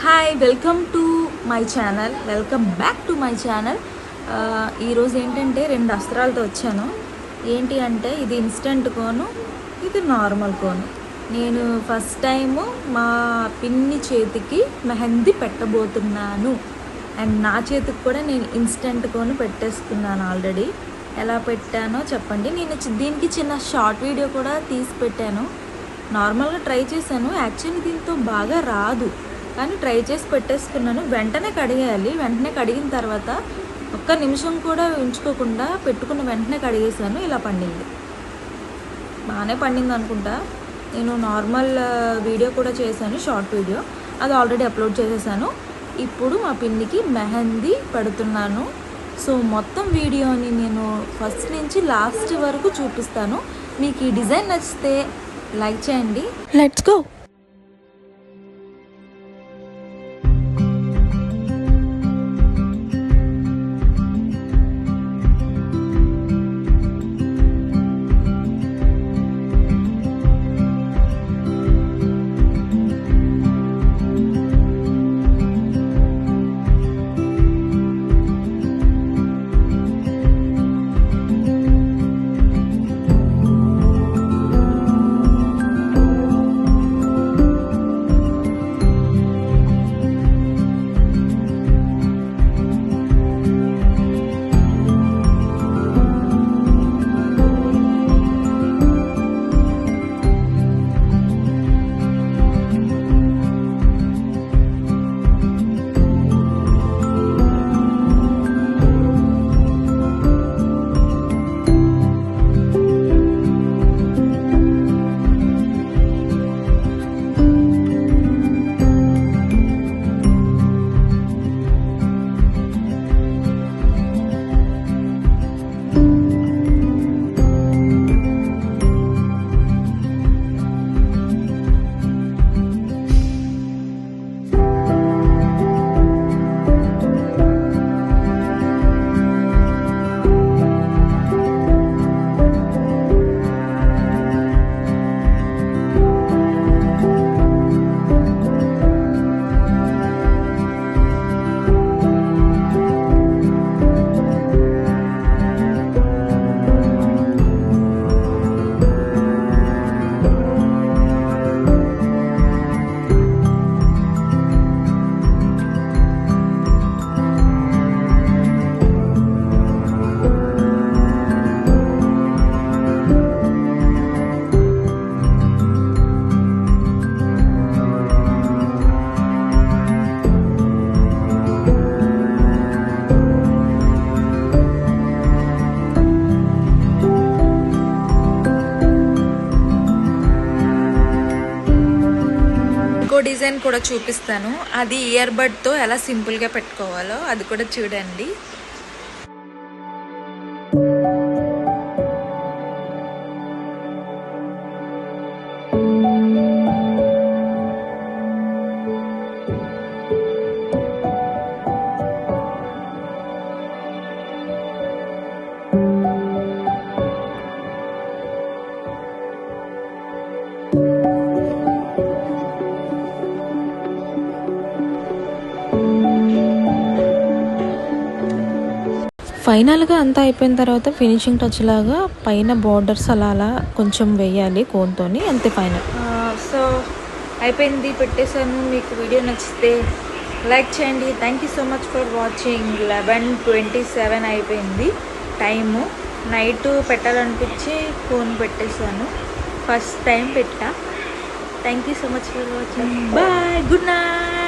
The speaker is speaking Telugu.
Hi welcome to my channel welcome back to my channel ఈరోజు ఏంటంటే రెండు అస్త్రాలతో వచ్చాను. ఏంటి అంటే ఇది ఇన్స్టెంట్ కోను ఇది నార్మల్ కోను. నేను ఫస్ట్ టైము మా పిన్ని చేతికి మెహందీ పెట్టబోతున్నాను. అండ్ నా చేతికి కూడా నేను ఇన్స్టెంట్ కోను పెట్టేసుకున్నాను ఆల్రెడీ ఎలా పెట్టానో చెప్పండి. నేను దీనికి చిన్న షార్ట్ వీడియో కూడా తీసి పెట్టాను. నార్మల్గా ట్రై చేశాను. యాక్చువల్లీ దీంతో బాగా రాదు. కానీ ట్రై చేసి పెట్టేసుకున్నాను. వెంటనే కడిగేయాలి. వెంటనే కడిగిన తర్వాత ఒక్క నిమిషం కూడా ఉంచుకోకుండా పెట్టుకున్న వెంటనే కడిగేసాను ఇలా పండింది. బాగానే పండింది అనుకుంటా. నేను నార్మల్ వీడియో కూడా చేశాను షార్ట్ వీడియో. అది ఆల్రెడీ అప్లోడ్ చేసేసాను. ఇప్పుడు మా పిన్నికి మెహందీ పెడుతున్నాను. సో మొత్తం వీడియోని నేను ఫస్ట్ నుంచి లాస్ట్ వరకు చూపిస్తాను. మీకు ఈ డిజైన్ నచ్చితే లైక్ చేయండి. Let's go! డిజైన్ కూడా చూపిస్తాను. అది ఇయర్ బడ్తో ఎలా సింపుల్గా పెట్టుకోవాలో అది కూడా చూడండి. ఫైనల్గా అంతా అయిపోయిన తర్వాత ఫినిషింగ్ టచ్ లాగా పైన బార్డర్స్ అలా అలా కొంచెం వేయాలి కోన్తోని అంతే ఫైనల్. సో అయిపోయింది పెట్టేశాను. మీకు వీడియో నచ్చితే లైక్ చేయండి. Thank you so much for watching eleven twenty seven అయిపోయింది టైము. నైట్ పెట్టాలనిపించి ఫోన్ పెట్టేశాను. ఫస్ట్ టైం పెట్టా. Thank you so much for watching bye good night